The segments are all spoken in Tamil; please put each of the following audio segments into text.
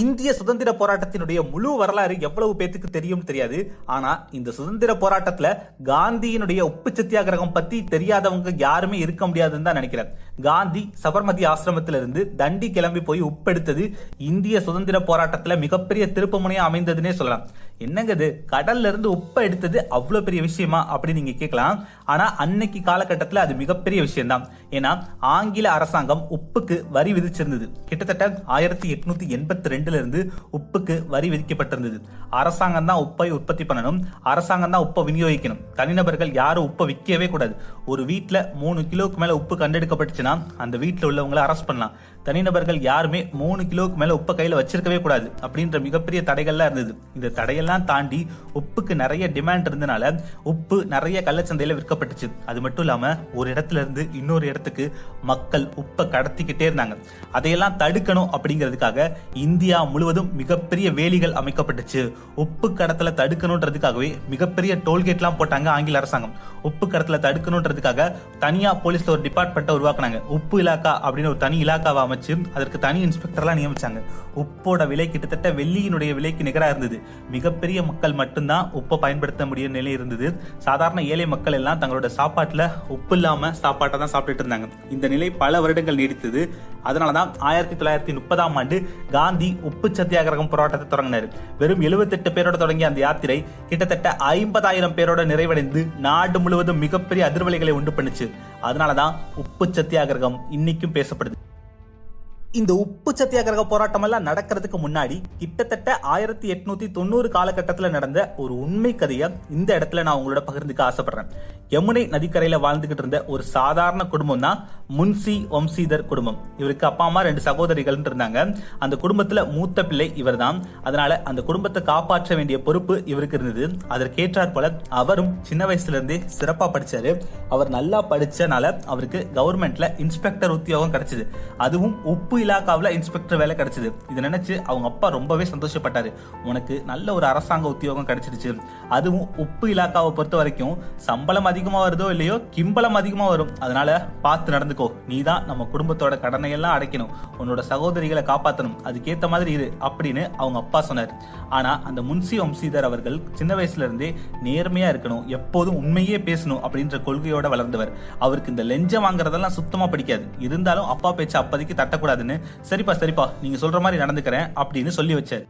இந்திய சுதந்திர போராட்டத்தினுடைய முழு வரலாறு எவ்வளவு பேத்துக்கு தெரியும் தெரியாது. ஆனா இந்த சுதந்திர போராட்டத்துல காந்தியினுடைய உப்பு சத்தியாகிரகம் பத்தி தெரியாதவங்க யாருமே இருக்க முடியாதுன்னு தான் நினைக்கிறேன். காந்தி சபர்மதி ஆசிரமத்திலிருந்து தண்டி கிளம்பி போய் உப்பெடுத்தது இந்திய சுதந்திர போராட்டத்துல மிகப்பெரிய திருப்புமுனையா அமைந்ததுன்னே சொல்லலாம். என்னங்கது? கடல்ல இருந்து உப்பை எடுத்தது அவ்வளோ பெரிய விஷயமா? அப்படின்னு நீங்க கேட்கலாம். ஆனா அன்னைக்கு காலகட்டத்தில் அது மிகப்பெரிய விஷயம்தான். ஏன்னா ஆங்கில அரசாங்கம் உப்புக்கு வரி விதிச்சிருந்தது. கிட்டத்தட்ட ஆயிரத்தி எட்நூத்தி எண்பத்தி ரெண்டுல இருந்து உப்புக்கு வரி விதிக்கப்பட்டிருந்தது. அரசாங்கம் தான் உப்பை உற்பத்தி பண்ணணும். அரசாங்கம் தான் உப்பை விநியோகிக்கணும். தனிநபர்கள் யாரும் உப்பை விற்கவே கூடாது. ஒரு வீட்டில் மூணு கிலோவுக்கு மேல உப்பு கண்டெடுக்கப்பட்டுச்சுன்னா அந்த வீட்டில் உள்ளவங்களை அரெஸ்ட் பண்ணலாம். தனிநபர்கள் யாருமே மூணு கிலோவுக்கு மேல உப்பை கையில வச்சிருக்கவே கூடாது அப்படின்ற மிகப்பெரிய தடைகள்லாம் இருந்தது. இந்த தடையெல்லாம் தாண்டி உப்புக்கு நிறைய டிமாண்ட் இருந்தனால உப்பு நிறைய கள்ளச்சந்தையில விற்கப்பட்டுச்சு. அது மட்டும் இல்லாம ஒரு இடத்துல இருந்து இன்னொரு இடத்துக்கு மக்கள் உப்பை கடத்திக்கிட்டே இருந்தாங்க. அதையெல்லாம் தடுக்கணும் அப்படிங்கிறதுக்காக இந்தியா முழுவதும் மிகப்பெரிய வேலிகள் அமைக்கப்பட்டுச்சு. உப்பு கடத்தல தடுக்கணுன்றதுக்காகவே மிகப்பெரிய டோல்கேட்லாம் போட்டாங்க ஆங்கில அரசாங்கம். உப்பு கடத்தல தடுக்கணுன்றதுக்காக தனியா போலீஸ்ல ஒரு டிபார்ட்மெண்ட்டை உருவாக்குனாங்க. உப்பு இலாக்கா அப்படின்னு ஒரு தனி இலாக்காவை அமைச்சு அதற்கு தனி இன்ஸ்பெக்டர்லாம் நியமிச்சாங்க. உப்போட விலை கிட்டத்தட்ட வெள்ளியினுடைய விலைக்கு நிகராக இருந்தது. மிகப்பெரிய மக்கள் மட்டும்தான் உப்பை பயன்படுத்த முடியும் நிலை இருந்தது. சாதாரண ஏழை மக்கள் எல்லாம் தங்களோட சாப்பாட்டில் உப்பு இல்லாமல் சாப்பாட்டை தான் சாப்பிட்டுட்டு இருந்தாங்க. இந்த நிலை பல வருடங்கள் நீடித்தது. அதனால தான் ஆயிரத்தி தொள்ளாயிரத்தி முப்பதாம் ஆண்டு காந்தி உப்பு சத்தியாகிரகம் போராட்டத்தை தொடங்கினார். வெறும் 78 பேரோட தொடங்கிய அந்த யாத்திரை கிட்டத்தட்ட ஐம்பதாயிரம் பேரோட நிறைவடைந்து நாடு முழுவதும் மிகப்பெரிய அதிர்வலைகளை உண்டு பண்ணுச்சு. அதனாலதான் உப்பு சத்தியாகிரகம் இன்னைக்கும் பேசப்படுது. இந்த உப்பு சத்தியாகிரக போராட்டம் எல்லாம் நடக்கிறதுக்கு முன்னாடி கிட்டத்தட்ட ஆயிரத்தி எட்நூத்தி தொண்ணூறு காலகட்டத்தில் நடந்த ஒரு உண்மை கதையை இந்த இடத்துல நான் உங்களோட பகிர்ந்துக்க ஆசைப்படுறேன். யமுனை நதிக்கரையில வாழ்ந்துகிட்டு இருந்த ஒரு சாதாரண குடும்பம் தான் முன்சி வம்சீதர் குடும்பம். இவருக்கு அப்பா அம்மா ரெண்டு சகோதரிகள் இருந்தாங்க. அந்த குடும்பத்துல மூத்த பிள்ளை இவர் தான் அதனால அந்த குடும்பத்தை காப்பாற்ற வேண்டிய பொறுப்பு இவருக்கு இருந்தது. அதற்கேற்றாற் போல அவரும் சின்ன வயசுல இருந்தே சிறப்பா படிச்சாரு. அவர் நல்லா படிச்சனால அவருக்கு கவர்மெண்ட்ல இன்ஸ்பெக்டர் உத்தியோகம் கிடைச்சது. அதுவும் உப்பு இலாக்காவில் இன்ஸ்பெக்டர் வேலை கிடைச்சது. இதை நினைச்சு அவங்க அப்பா ரொம்பவே சந்தோஷப்பட்டாரு. உனக்கு நல்ல ஒரு அரசாங்க உத்தியோகம் கிடைச்சிருச்சு. அதுவும் உப்பு இலாக்காவை பொறுத்த வரைக்கும் சம்பளம் அதிகம் வருதோ இல்லையோ கிம்பளம் அதிகமா வரும். அதனால பார்த்து நடந்துக்கோ. நீ தான் நம்ம குடும்பத்தோட கடனை எல்லாம் அடைக்கணும். உன்னோட சகோதரிகளை காப்பாத்தணும். அதுக்கேத்த மாதிரி இரு அப்படின்னு அவங்க அப்பா சொன்னார். ஆனா அந்த முன்சி வம்சீதர் அவர்கள் சின்ன வயசுல இருந்தே நேர்மையா இருக்கணும் எப்போதும் உண்மையே பேசணும் அப்படின்ற கொள்கையோட வளர்ந்தவர். அவருக்கு இந்த லெஞ்சம் வாங்குறதெல்லாம் சுத்தமா பிடிக்காது. இருந்தாலும் அப்பா பேச்சு அப்போதைக்கு தட்டக்கூடாதுன்னு சரிப்பா சரிப்பா நீங்க சொல்ற மாதிரி நடந்துக்கிறேன் அப்படின்னு சொல்லி வச்சார்.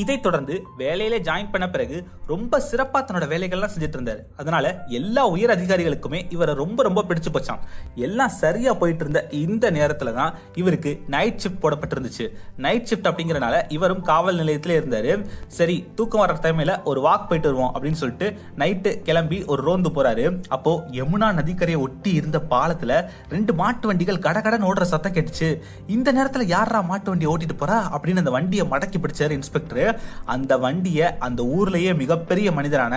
இதை தொடர்ந்து வேலையில ஜாயின் பண்ண பிறகு ரொம்ப சிறப்பாக தன்னோட வேலைகள்லாம் செஞ்சுட்டு இருந்தாரு. அதனால எல்லா உயர் அதிகாரிகளுக்குமே இவரை ரொம்ப ரொம்ப பிடிச்சு போச்சான் எல்லாம் சரியா போயிட்டு இருந்த இந்த நேரத்துல தான் இவருக்கு நைட் ஷிஃப்ட் போடப்பட்டிருந்துச்சு. நைட் ஷிஃப்ட் அப்படிங்கறனால இவரும் காவல் நிலையத்துல இருந்தாரு. சரி தூக்கம் வர டைமில் ஒரு வாக் போயிட்டு வருவோம் அப்படின்னு சொல்லிட்டு நைட்டு கிளம்பி ஒரு ரோந்து போறாரு. அப்போ யமுனா நதிக்கரையை ஒட்டி இருந்த பாலத்துல ரெண்டு மாட்டு வண்டிகள் கடகடன் ஓடுற சத்தம் கேட்டுச்சு. இந்த நேரத்துல யாரா மாட்டு வண்டியை ஓட்டிட்டு போறா அப்படின்னு அந்த வண்டியை மடக்கி பிடிச்சாரு இன்ஸ்பெக்டர் அந்த வண்டியை அந்த ஊர்லேயே மிகப்பெரிய மனிதரான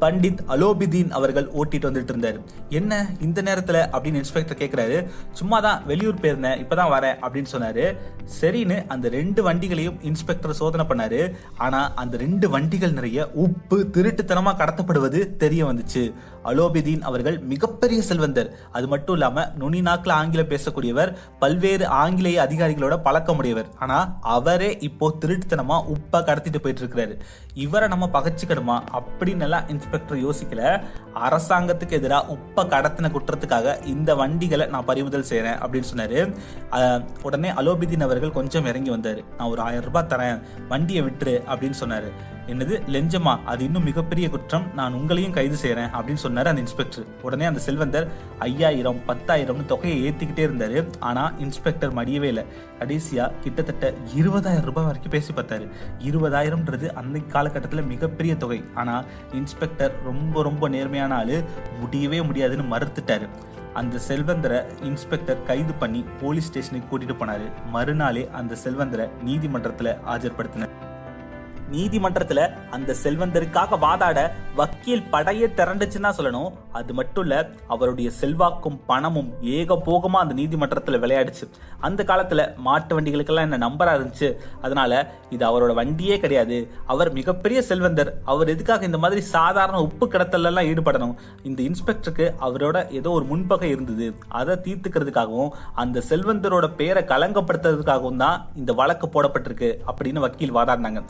பண்டித் அலோபிதீன் அவர்கள் ஓட்டிட்டு வந்துட்டு இருந்தார். என்ன? இந்த நேரத்தில்? அப்படின்னு இன்ஸ்பெக்டர் கேட்குறாரு சும்மா தான் வெளியூர் போயிருந்தேன். இப்பதான் வரேன் அப்படின்னு சொன்னார். சரின்னு அந்த ரெண்டு வண்டிகளையும் இன்ஸ்பெக்டர் சோதனை பண்ணார். ஆனால் அந்த ரெண்டு வண்டிகள் நிறைய உப்பு திருட்டுத்தனமாக கடத்தப்படுவது தெரிய வந்துச்சு. அலோபிதீன் அவர்கள் மிகப்பெரிய செல்வந்தர். அது மட்டும் இல்லாமல் நுனி நாக்கில் ஆங்கிலம் பேசக்கூடியவர் பல்வேறு ஆங்கிலேய அதிகாரிகளோட பழக்கமுடையவர். ஆனால் அவரே இப்போ திருட்டுத்தனமாக உப்பை கடத்திட்டு போயிட்டு இருக்கிறாரு. இவரை நம்ம பகச்சிக்கணுமா? அப்படின்னு எல்லாம் இன்ஸ்பெக்டர் யோசிக்கல. அரசாங்கத்துக்கு எதிராக உப்பை கடத்தின குற்றத்துக்காக இந்த வண்டிகளை நான் பறிமுதல் செய்கிறேன் அப்படின்னு சொன்னாரு. உடனே அலோபிதீன் அவர்கள் கொஞ்சம் இறங்கி வந்தார். நான் ஒரு ஆயிரம் ரூபாய் தரேன். வண்டியை விட்டுரு அப்படின்னு சொன்னாரு. என்னது லெஞ்சமா? அது இன்னும் மிகப்பெரிய குற்றம். நான் உங்களையும் கைது செய்கிறேன் அப்படின்னு சொன்னார் அந்த இன்ஸ்பெக்டர். உடனே அந்த செல்வந்தர் ஐயாயிரம் பத்தாயிரம்னு தொகையை ஏற்றிக்கிட்டே இருந்தார். ஆனால் இன்ஸ்பெக்டர் மடியவே இல்லை. கடைசியாக கிட்டத்தட்ட இருபதாயிரம் ரூபாய் வரைக்கும் பேசி பார்த்தாரு. இருபதாயிரம்ன்றது அந்த காலகட்டத்தில் மிகப்பெரிய தொகை. ஆனால் இன்ஸ்பெக்டர் ரொம்ப ரொம்ப நேர்மையான ஆள். முடியவே முடியாதுன்னு மறுத்துட்டார். அந்த செல்வந்தரை இன்ஸ்பெக்டர் கைது பண்ணி போலீஸ் ஸ்டேஷனுக்கு கூட்டிட்டு போனாரு. மறுநாளே அந்த செல்வந்தரை நீதிமன்றத்தில் ஆஜர்படுத்தினார். நீதிமன்றத்தில் அந்த செல்வந்தருக்காக வாதாட வக்கீல் படையே திரண்டுச்சுன்னா சொல்லணும். அது மட்டும் இல்ல அவருடைய செல்வாக்கும் பணமும் ஏகபோகமா அந்த நீதிமன்றத்துல விளையாடுச்சு. அந்த காலத்துல மாட்டு வண்டிகளுக்கெல்லாம் என்ன நம்பரா இருந்துச்சு. அதனால இது அவரோட வண்டியே கிடையாது. அவர் மிகப்பெரிய செல்வந்தர். அவர் எதுக்காக இந்த மாதிரி சாதாரண உப்பு கடத்தல்ல எல்லாம் ஈடுபடணும்? இந்த இன்ஸ்பெக்டருக்கு அவரோட ஏதோ ஒரு முன்பகை இருந்தது. அதை தீர்த்துக்கிறதுக்காகவும் அந்த செல்வந்தரோட பேரை களங்கப்படுத்துறதுக்காகவும் தான் இந்த வழக்கு போடப்பட்டிருக்கு அப்படின்னு வக்கீல் வாதாடினாங்க.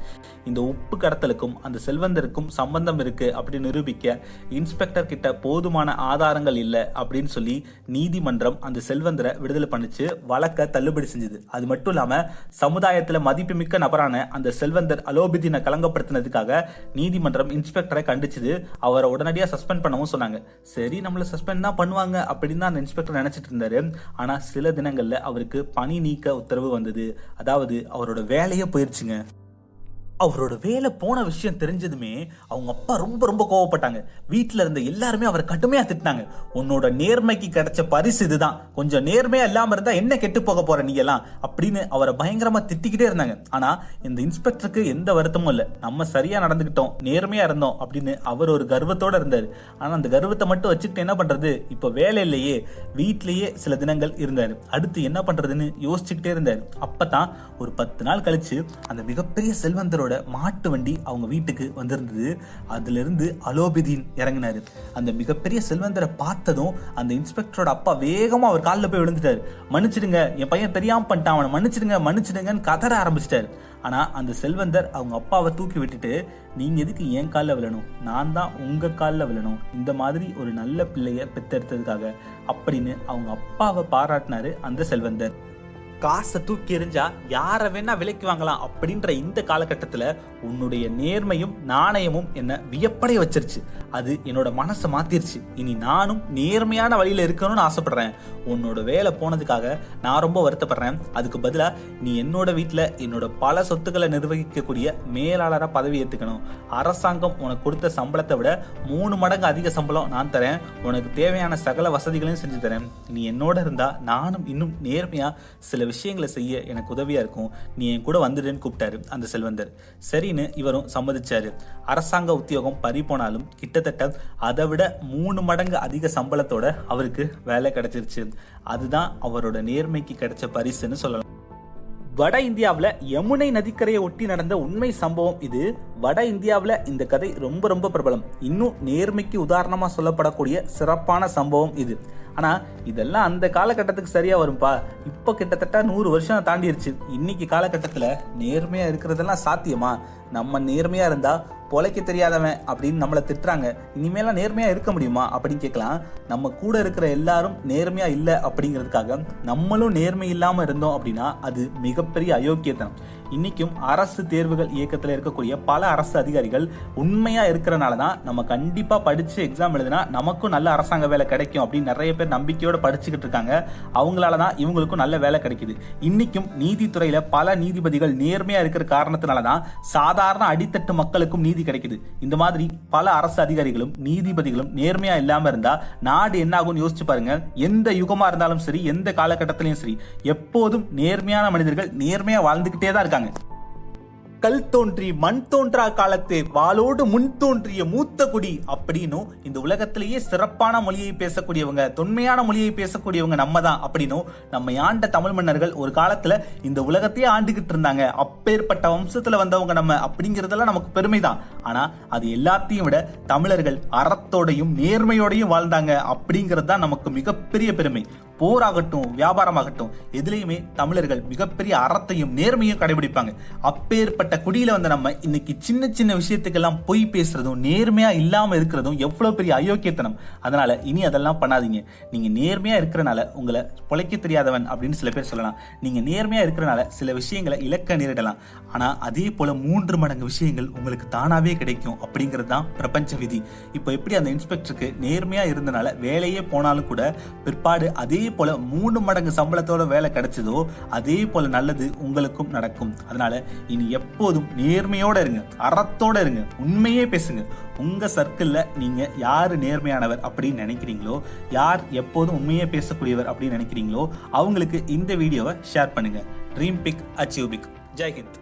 இந்த உப்பு கடத்தலுக்கும் அந்த செல்வந்தருக்கும் சம்பந்தம் இருக்கு அப்படின்னு நிரூபிக்க இன்ஸ்பெக்டர் கிட்ட போதுமான ஆதாரங்கள் இல்லை அப்படின்னு சொல்லி நீதிமன்றம் அந்த செல்வந்தரை விடுதலை பண்ணிச்சு வழக்க தள்ளுபடி செஞ்சது. அது மட்டும் இல்லாம சமுதாயத்துல மதிப்புமிக்க நபரான அந்த செல்வந்தர் அலோபிதீனை களங்கப்படுத்தினதுக்காக நீதிமன்றம் இன்ஸ்பெக்டரை கண்டிச்சது. அவரை உடனடியாக சஸ்பெண்ட் பண்ணவும் சொன்னாங்க. சரி நம்மள சஸ்பெண்ட் தான் பண்ணுவாங்க அப்படின்னு தான் அந்த இன்ஸ்பெக்டர் நினைச்சிட்டு இருந்தாரு. ஆனா சில தினங்கள்ல அவருக்கு பணி நீக்க உத்தரவு வந்தது. அதாவது அவரோட வேலையே போயிருச்சுங்க. அவரோட வேலை போன விஷயம் தெரிஞ்சதுமே அவங்க அப்பா ரொம்ப ரொம்ப கோவப்பட்டாங்க. வீட்டில் இருந்த எல்லாருமே அவரை கடுமையாக திட்டினாங்க. உன்னோட நேர்மைக்கு கிடைச்ச பரிசு இதுதான். கொஞ்சம் நேர்மையாக இல்லாமல் இருந்தால் என்ன கெட்டு போக போகிற நீ எல்லாம்? அப்படின்னு அவரை பயங்கரமாக திட்டிக்கிட்டே இருந்தாங்க. ஆனால் இந்த இன்ஸ்பெக்டருக்கு எந்த வருத்தமும் இல்லை. நம்ம சரியாக நடந்துக்கிட்டோம் நேர்மையாக இருந்தோம் அப்படின்னு அவர் ஒரு கர்வத்தோடு இருந்தார். ஆனால் அந்த கர்வத்தை மட்டும் வச்சுக்கிட்டு என்ன பண்ணுறது இப்போ வேலை இல்லையே. வீட்லயே சில தினங்கள் இருந்தார். அடுத்து என்ன பண்ணுறதுன்னு யோசிச்சுக்கிட்டே இருந்தார். அப்போ தான் ஒரு பத்து நாள் கழித்து அந்த மிகப்பெரிய செல்வந்தரோட மாட்டு வண்டி அவங்க வீட்டுக்கு வந்திருந்தது. அதுலேருந்து அலோபிதீன் இறங்கினார். அந்த மிகப்பெரிய செல்வந்தரை பார்த்ததும் அந்த இன்ஸ்பெக்டரோட அப்பா வேகமாக அவர் காலில் போய் விழுந்துட்டார். மன்னிச்சிடுங்க என் பையன் தெரியாமல் பண்ணிட்டான். அவனை மன்னிச்சிடுங்க மன்னிச்சிடுங்கன்னு கதற ஆரம்பிச்சிட்டார். ஆனால் அந்த செல்வந்தர் அவங்க அப்பாவை தூக்கி விட்டுட்டு நீங்கள் எதுக்கு என் காலில் விழணும்? நான் தான் உங்கள் காலில் விழணும். இந்த மாதிரி ஒரு நல்ல பிள்ளையை பெற்றெடுத்ததுக்காக அப்படின்னு அவங்க அப்பாவை பாராட்டினாரு அந்த செல்வந்தர். காசை தூக்கி எறிஞ்சா யாரை வேணா விலைக்கு வாங்கலாம் அப்படின்ற இந்த காலகட்டத்தில் உன்னுடைய நேர்மையும் நாணயமும் என்னை வியப்படைய வச்சிருச்சு. அது என்னோட மனசை மாத்திருச்சு. இனி நானும் நேர்மையான வழியில் இருக்கணும்னு ஆசைப்படுறேன். உன்னோட வேலை போனதுக்காக நான் ரொம்ப வருத்தப்படுறேன். அதுக்கு பதிலாக நீ என்னோட வீட்டில் என்னோட பல சொத்துக்களை நிர்வகிக்கக்கூடிய மேலாளராக பதவி ஏற்றுக்கணும் அரசாங்கம் உனக்கு கொடுத்த சம்பளத்தை விட மூணு மடங்கு அதிக சம்பளம் நான் தரேன். உனக்கு தேவையான சகல வசதிகளையும் செஞ்சு தரேன். நீ என்னோட இருந்தால் நானும் இன்னும் நேர்மையாக சில விஷயங்களை செய்ய எனக்கு உதவியாக இருக்கும். நீ என் கூட வந்துடுன்னு கூப்பிட்டாரு அந்த செல்வந்தர். சரின்னு இவரும் சம்மதிச்சாரு. அரசாங்க உத்தியோகம் பறி போனாலும் கிட்டத்தட்ட அதை விட மூணு மடங்கு அதிக சம்பளத்தோட அவருக்கு வேலை கிடைச்சிருச்சு. அதுதான் அவரோட நேர்மைக்கு கிடைச்ச பரிசுன்னு சொல்லலாம். வட இந்தியாவில் யமுனை நதிக்கரையை ஒட்டி நடந்த உண்மை சம்பவம் இது. வட இந்தியாவில் இந்த கதை ரொம்ப ரொம்ப பிரபலம். இன்னும் நேர்மைக்கு உதாரணமாக சொல்லப்படக்கூடிய சிறப்பான சம்பவம் இது. ஆனால் இதெல்லாம் அந்த காலகட்டத்துக்கு சரியாக வரும்பா? இப்போ கிட்டத்தட்ட நூறு வருஷம் தாண்டிருச்சு. இன்னைக்கு காலகட்டத்தில் நேர்மையாக இருக்கிறதெல்லாம் சாத்தியமா? நம்ம நேர்மையாக இருந்தால் பொழைக்க தெரியாதவன் அப்படின்னு நம்மளை திட்டுறாங்க. இனிமேலாம் நேர்மையாக இருக்க முடியுமா? அப்படின்னு கேட்கலாம். நம்ம கூட இருக்கிற எல்லாரும் நேர்மையாக இல்லை அப்படிங்கிறதுக்காக நம்மளும் நேர்மை இல்லாமல் இருந்தோம் அப்படின்னா அது மிகப்பெரிய அயோக்கியத்தனம். இன்றைக்கும் அரசு தேர்வுகள் இயக்கத்தில் இருக்கக்கூடிய பல அரசு அதிகாரிகள் உண்மையாக இருக்கிறனால தான் நம்ம கண்டிப்பாக படித்து எக்ஸாம் எழுதினா நமக்கும் நல்ல அரசாங்க வேலை கிடைக்கும் அப்படின்னு நிறைய பேர் நம்பிக்கையோடு படிச்சுக்கிட்டு இருக்காங்க. அவங்களால தான் இவங்களுக்கும் நல்ல வேலை கிடைக்குது. இன்றைக்கும் நீதித்துறையில் பல நீதிபதிகள் நேர்மையாக இருக்கிற காரணத்தினால தான் சாதாரண அடித்தட்டு மக்களுக்கும் நீதி கிடைக்குது. இந்த மாதிரி பல அரசு அதிகாரிகளும் நீதிபதிகளும் நேர்மையா இல்லாம இருந்தா நாடு என்ன ஆகும்னு யோசிச்சு பாருங்க. எந்த யுகமா இருந்தாலும் சரி எந்த காலகட்டத்திலையும் சரி எப்போதும் நேர்மையான மனிதர்கள் நேர்மையா வாழ்ந்துகிட்டே தான் இருக்காங்க. கல் தோன்றி மண் தோன்றா காலத்து வாளோடு முன் தோன்றிய மூத்த குடி அப்படின்னும் இந்த உலகத்திலேயே சிறப்பான மொழியை பேசக்கூடியவங்க தொன்மையான மொழியை பேசக்கூடியவங்க நம்ம தான் அப்படின்னும் நம்ம ஆண்ட தமிழ் மன்னர்கள் ஒரு காலத்துல இந்த உலகத்தையே ஆண்டுகிட்டு இருந்தாங்க. அப்பேற்பட்ட வம்சத்துல வந்தவங்க நம்ம அப்படிங்கறதெல்லாம் நமக்கு பெருமை தான் ஆனா அது எல்லாத்தையும் விட தமிழர்கள் அறத்தோடையும் நேர்மையோடையும் வாழ்ந்தாங்க அப்படிங்கிறது தான் நமக்கு மிகப்பெரிய பெருமை. போராகட்டும் வியாபாரமாகட்டும் எதுலேயுமே தமிழர்கள் மிகப்பெரிய அறத்தையும் நேர்மையும் கடைபிடிப்பாங்க. அப்பேற்பட்ட குடியில வந்த நம்ம இன்னைக்கு சின்ன சின்ன விஷயத்துக்கெல்லாம் பொய் பேசுறதும் நேர்மையா இல்லாம இருக்கிறதும் எவ்வளவு பெரிய அயோக்கியத்தனம். அதனால இனி அதெல்லாம் பண்ணாதீங்க. நீங்க நேர்மையா இருக்கிறனால உங்களை பொழைக்க தெரியாதவன் அப்படின்னு சில பேர் சொல்லலாம். நீங்க நேர்மையா இருக்கிறனால சில விஷயங்களை இழக்க நேரிடலாம். ஆனா அதே போல மூன்று மடங்கு விஷயங்கள் உங்களுக்கு தானாவே கிடைக்கும் அப்படிங்கிறது தான் பிரபஞ்ச விதி. இப்போ எப்படி அந்த இன்ஸ்பெக்டருக்கு நேர்மையா இருந்தனால வேலையே போனாலும் கூட பிற்பாடு அதே போல மூணு மடங்கு சம்பளத்தோட வேலை கிடைச்சதோ அதே போல நல்லது உங்களுக்கும் நடக்கும். அதனால இனி எப்போதும் நேர்மையோட இருங்க அறத்தோட இருங்க உண்மையே பேசுங்க. உங்க சர்க்கிள்ல நீங்க யாரு நேர்மையானவர் அப்படின்னு நினைக்கிறீங்களோ யார் எப்போதும் உண்மையே பேசக்கூடியவர் அப்படின்னு நினைக்கிறீங்களோ அவங்களுக்கு இந்த வீடியோவை ஷேர் பண்ணுங்க. ட்ரீம் பிக் அச்சீவ் பிக் ஜெய்ஹிந்த்